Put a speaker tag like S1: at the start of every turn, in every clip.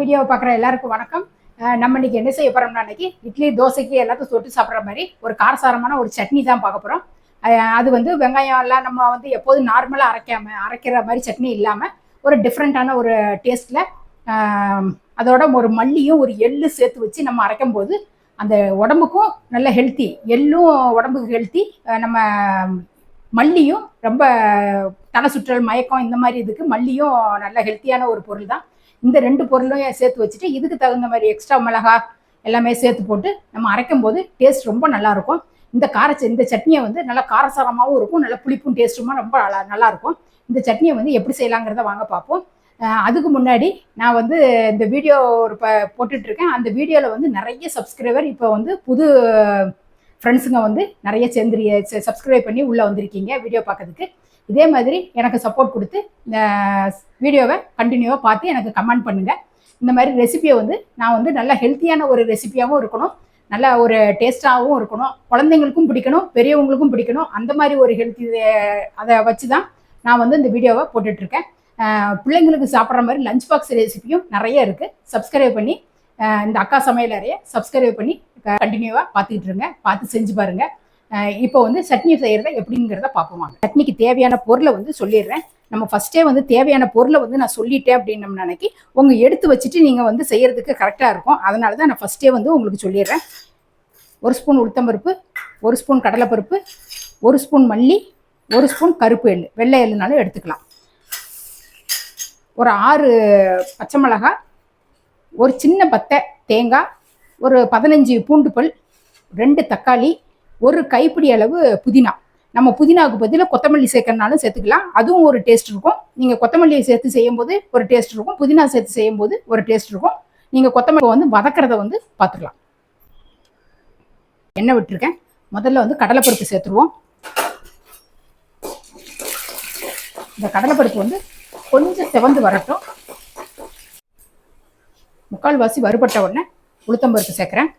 S1: வீடியோவை பார்க்குற எல்லாருக்கும் வணக்கம். நம்ம இன்னைக்கு என்ன செய்ய போகிறோம்னா இன்னைக்கு இட்லி தோசைக்கு எல்லாத்தையும் தொட்டு சாப்பிட்ற மாதிரி ஒரு காரசாரமான ஒரு சட்னி தான் பார்க்க போகிறோம் அது வந்து வெங்காயம் எல்லாம் நம்ம வந்து எப்போதும் நார்மலாக அரைக்காம அரைக்கிற மாதிரி சட்னி இல்லாமல் ஒரு டிஃப்ரெண்ட்டான ஒரு டேஸ்ட்டில் அதோட ஒரு மல்லியும் ஒரு எள்ளு சேர்த்து வச்சு நம்ம அரைக்கும் போது அந்த உடம்புக்கும் நல்ல ஹெல்த்தி எள்ளும் உடம்புக்கு ஹெல்த்தி நம்ம மல்லியும் ரொம்ப தலை சுற்றல் மயக்கம் இந்த மாதிரி இதுக்கு மல்லியும் நல்ல ஹெல்த்தியான ஒரு பொருள் தான். இந்த ரெண்டு பொருளும் சேர்த்து வச்சுட்டு இதுக்கு தகுந்த மாதிரி எக்ஸ்ட்ரா மிளகா எல்லாமே சேர்த்து போட்டு நம்ம அரைக்கும் போது டேஸ்ட் ரொம்ப நல்லாயிருக்கும். இந்த கார இந்த சட்னியை வந்து நல்லா காரசாரமாகவும் இருக்கும் நல்ல புளிப்பும் டேஸ்ட்டுமா ரொம்ப நல்லா நல்லாயிருக்கும். இந்த சட்னியை வந்து எப்படி செய்யலாங்கிறத வாங்க பார்ப்போம். அதுக்கு முன்னாடி நான் வந்து இந்த வீடியோ ஒரு ப போட்டுட்ருக்கேன். அந்த வீடியோவில் வந்து நிறைய சப்ஸ்கிரைபர் இப்போ வந்து புது ஃப்ரெண்ட்ஸுங்க வந்து நிறைய சேர்ந்து சப்ஸ்கிரைப் பண்ணி உள்ளே வந்திருக்கீங்க வீடியோ பார்க்கறதுக்கு. இதே மாதிரி எனக்கு சப்போர்ட் கொடுத்து இந்த வீடியோவை கண்டினியூவாக பார்த்து எனக்கு கமெண்ட் பண்ணுங்கள் இந்த மாதிரி ரெசிபியை வந்து நான் வந்து நல்ல ஹெல்த்தியான ஒரு ரெசிபியாகவும் இருக்கணும். நல்ல ஒரு டேஸ்ட்டாகவும் இருக்கணும். குழந்தைங்களுக்கும் பிடிக்கணும் பெரியவங்களுக்கும் பிடிக்கணும். அந்த மாதிரி ஒரு ஹெல்த்தி அதை வச்சு தான் நான் வந்து இந்த வீடியோவை போட்டுட்ருக்கேன். பிள்ளைங்களுக்கு சாப்பிட்ற மாதிரி லஞ்ச் பாக்ஸ் ரெசிபியும் நிறைய இருக்குது சப்ஸ்கிரைப் பண்ணி இந்த அக்கா சமையல் அறைய சப்ஸ்கிரைப் பண்ணி கண்டினியூவாக பார்த்துக்கிட்டு இருங்க பார்த்து செஞ்சு பாருங்கள் இப்போ வந்து சட்னி செய்கிறத எப்படிங்கிறத பார்ப்போம் சட்னிக்கு தேவையான பொருளை வந்து சொல்லிடுறேன். நம்ம ஃபஸ்ட்டே வந்து தேவையான பொருளை வந்து நான் சொல்லிட்டேன் அப்படின்னு நினைக்கி உங்கள் எடுத்து வச்சுட்டு நீங்கள் வந்து செய்கிறதுக்கு கரெக்டாக இருக்கும். அதனால தான் நான் ஃபஸ்ட்டே வந்து உங்களுக்கு சொல்லிடுறேன். ஒரு ஸ்பூன் உளுத்தம்பருப்பு ஒரு ஸ்பூன் கடலைப்பருப்பு ஒரு ஸ்பூன் மல்லி ஒரு ஸ்பூன் கருப்பு எள் வெள்ளை எள்ளுனாலும் எடுத்துக்கலாம். ஒரு ஆறு பச்சை மிளகாய் ஒரு சின்ன பத்தை தேங்காய் ஒரு பதினஞ்சு பூண்டு பல் ரெண்டு தக்காளி ஒரு கைப்பிடி அளவு புதினா. நம்ம புதினாவுக்கு பதிலாக கொத்தமல்லி சேர்க்கறனாலும் சேர்த்துக்கலாம். அதுவும் ஒரு டேஸ்ட் இருக்கும். நீங்கள் கொத்தமல்லியை சேர்த்து செய்யும்போது ஒரு டேஸ்ட் இருக்கும். புதினா சேர்த்து செய்யும்போது ஒரு டேஸ்ட் இருக்கும். நீங்கள் கொத்தமல்லி வந்து வதக்கிறத வந்து பார்த்துக்கலாம் எண்ணெய் விட்டுருக்கேன். முதல்ல வந்து கடலைப்பருப்பு சேர்த்துருவோம். இந்த கடலைப்பருப்பு வந்து கொஞ்சம் செவந்து வரட்டும். முக்கால்வாசி வறுபட்ட உடனே உளுத்தம்பருப்பு சேர்க்குறேன்.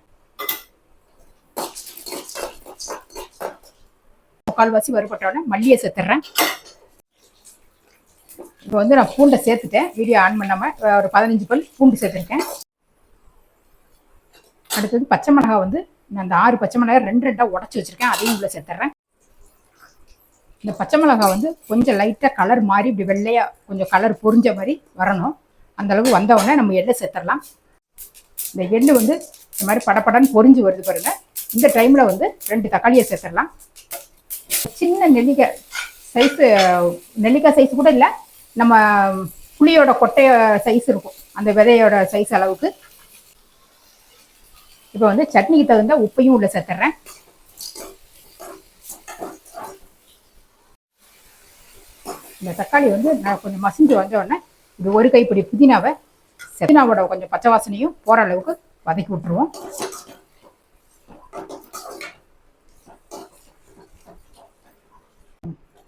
S1: முக்கால்வாசி வறுபட்டோடனே மல்லியை சேர்த்துட்றேன். இப்போ வந்து நான் பூண்டை சேர்த்துட்டேன். வீடியோ ஆன் பண்ணாமல் ஒரு பதினஞ்சு பல் பூண்டு சேர்த்துருக்கேன். அடுத்தது பச்சை மிளகாய் வந்து நான் அந்த ஆறு பச்சை மிளகாய் ரெண்டு ரெண்டாக உடச்சி வச்சுருக்கேன். அதையும் உள்ளே சேர்த்துட்றேன். இந்த பச்சை மிளகாய் வந்து கொஞ்சம் லைட்டாக கலர் மாறி இப்படி வெள்ளையாக கொஞ்சம் கலர் பொரிஞ்ச மாதிரி வரணும். அந்தளவு வந்தவுடனே நம்ம எள்ளை சேர்த்துடலாம். இந்த எள்ளு வந்து இந்த மாதிரி படப்படன்னு பொரிஞ்சு வருது பாருங்க. இந்த டைமில் வந்து ரெண்டு தக்காளியை சேர்த்துடலாம். சின்ன நெல்லிக்காய் சைஸு நெல்லிக்காய் சைஸ் கூட இல்லை நம்ம புளியோட கொட்டைய சைஸ் இருக்கும். அந்த விதையோட சைஸ் அளவுக்கு. இப்போ வந்து சட்னிக்கு தகுந்த உப்பையும் உள்ள சேர்த்துட்றேன் இந்த தக்காளி வந்து நான் கொஞ்சம் மசிஞ்சு வந்த உடனே இது ஒரு கைப்பிடி புதினாவை செத்தினாவோட கொஞ்சம் பச்சை வாசனையும் போகிற அளவுக்கு வதக்கி விட்டுருவோம்.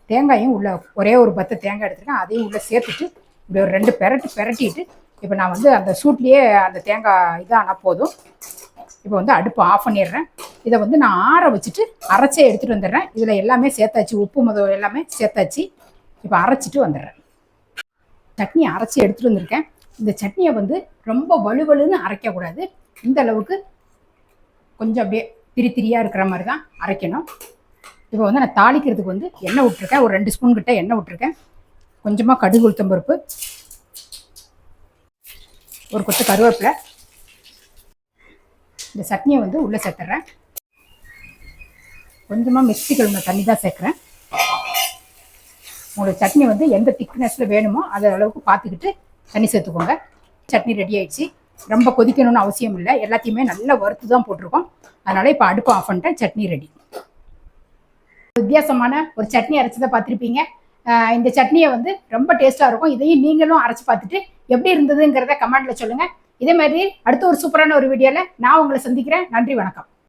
S1: தேங்காயும் உள்ள ஒரே ஒரு பத்து தேங்காய் எடுத்துருக்கேன். அதையும் உள்ளே சேர்த்துட்டு இப்படி ஒரு ரெண்டு பெரட்டு பெரட்டிட்டு இப்போ நான் வந்து அந்த சூட்லேயே அந்த தேங்காய் இதானா போதும். இப்போ வந்து அடுப்பு ஆஃப் பண்ணிடுறேன். இதை வந்து நான் ஆற வச்சுட்டு அரைச்சே எடுத்துகிட்டு வந்துடுறேன். இதில் எல்லாமே சேர்த்தாச்சு. உப்பு முதல் எல்லாமே சேர்த்தாச்சு. இப்போ அரைச்சிட்டு வந்துடுறேன். சட்னி அரைச்சி எடுத்துகிட்டு வந்திருக்கேன். இந்த சட்னியை வந்து ரொம்ப வலுவலுன்னு அரைக்கக்கூடாது. இந்த அளவுக்கு கொஞ்சம் அப்படியே திரி திரியாக இருக்கிற மாதிரி தான் அரைக்கணும். இப்போ வந்து நான் தாளிக்கிறதுக்கு வந்து எண்ணெய் விட்டுருக்கேன். ஒரு ரெண்டு ஸ்பூன் கிட்ட எண்ணெய் விட்டுருக்கேன். கொஞ்சமாக கடுகு உளுத்தம் பருப்பு ஒரு கொத்து கருவேப்பிலை. இந்த சட்னியை வந்து உள்ளே சேர்த்துட்றேன் கொஞ்சமாக மிக்சி கழுவுன தண்ணி தான் சேர்க்குறேன். உங்களோட சட்னி வந்து எந்த திக்னஸில் வேணுமோ அது அளவுக்கு பார்த்துக்கிட்டு தண்ணி சேர்த்துக்கோங்க. சட்னி ரெடி ஆயிடுச்சு. ரொம்ப கொதிக்கணும்னு அவசியம் இல்லை. எல்லாத்தையுமே நல்லா வறுத்து தான் போட்டிருக்கோம். அதனால் இப்போ அடுப்பு ஆஃப் பண்ணிட்டேன். சட்னி ரெடி வித்தியாசமான ஒரு சட்னி அரைச்சதை பார்த்துருப்பீங்க. இந்த சட்னியை வந்து ரொம்ப டேஸ்ட்டாக இருக்கும். இதையும் நீங்களும் அரைச்சி பார்த்துட்டு எப்படி இருந்ததுங்கிறத கமெண்ட்டில் சொல்லுங்கள் இதே மாதிரி அடுத்த ஒரு சூப்பரான ஒரு வீடியோவில் நான் உங்களை சந்திக்கிறேன். நன்றி வணக்கம்.